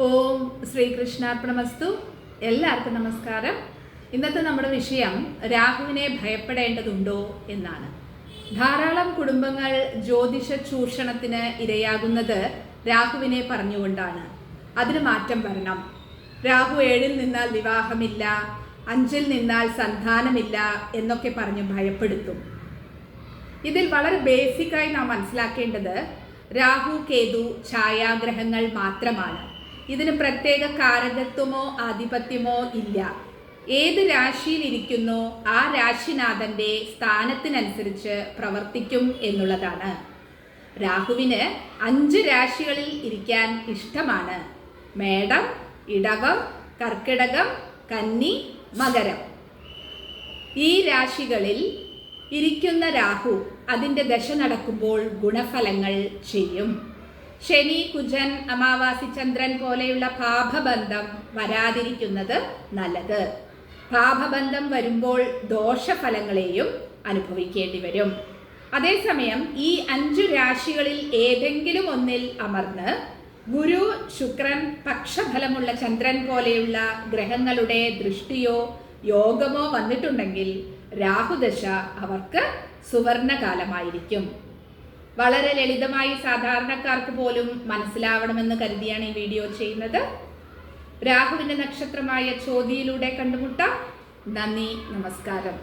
ഓം ശ്രീകൃഷ്ണാർപ്പണമസ്തു. എല്ലാവർക്കും നമസ്കാരം. ഇന്നത്തെ നമ്മുടെ വിഷയം രാഹുവിനെ ഭയപ്പെടേണ്ടതുണ്ടോ എന്നാണ്. ധാരാളം കുടുംബങ്ങൾ ജ്യോതിഷ ചൂഷണത്തിന് ഇരയാകുന്നത് രാഹുവിനെ പറഞ്ഞുകൊണ്ടാണ്. അതിന് മാറ്റം വരണം. രാഹു ഏഴിൽ നിന്നാൽ വിവാഹമില്ല അഞ്ചിൽ നിന്നാൽ സന്താനമില്ല എന്നൊക്കെ പറഞ്ഞ് ഭയപ്പെടുത്തും. ഇതിൽ വളരെ ബേസിക്കായി നാം മനസ്സിലാക്കേണ്ടത് രാഹു കേതു ഛായാഗ്രഹങ്ങൾ മാത്രമാണ്. ഇതിന് പ്രത്യേക കാരകത്വമോ ആധിപത്യമോ ഇല്ല. ഏത് രാശിയിൽ ഇരിക്കുന്നോ ആ രാശിനാഥന്റെ സ്ഥാനത്തിനനുസരിച്ച് പ്രവർത്തിക്കും എന്നുള്ളതാണ്. രാഹുവിന് അഞ്ച് രാശികളിൽ ഇരിക്കാൻ ഇഷ്ടമാണ്. മേടം ഇടവം കർക്കിടകം കന്നി മകരം. ഈ രാശികളിൽ ഇരിക്കുന്ന രാഹു അതിന്റെ ദശ നടക്കുമ്പോൾ ഗുണഫലങ്ങൾ ചെയ്യും. ശനി കുജൻ അമാവാസി ചന്ദ്രൻ പോലെയുള്ള പാപബന്ധം വരാതിരിക്കുന്നത് നല്ലത്. പാപബന്ധം വരുമ്പോൾ ദോഷഫലങ്ങളെയും അനുഭവിക്കേണ്ടി വരും. അതേസമയം ഈ അഞ്ചു രാശികളിൽ ഏതെങ്കിലും ഒന്നിൽ അമർന്ന് ഗുരു ശുക്രൻ പക്ഷഫലമുള്ള ചന്ദ്രൻ പോലെയുള്ള ഗ്രഹങ്ങളുടെ ദൃഷ്ടിയോ യോഗമോ വന്നിട്ടുണ്ടെങ്കിൽ രാഹുദശ അവർക്ക് സുവർണകാലമായിരിക്കും. വളരെ ലളിതമായി സാധാരണക്കാർക്ക് പോലും മനസ്സിലാവണമെന്ന് കരുതിയാണ് ഈ വീഡിയോ ചെയ്യുന്നത്. രാഹുവിന്റെ നക്ഷത്രമായ ചോതിയിലൂടെ കണ്ടുമുട്ടാം. നന്ദി നമസ്കാരം.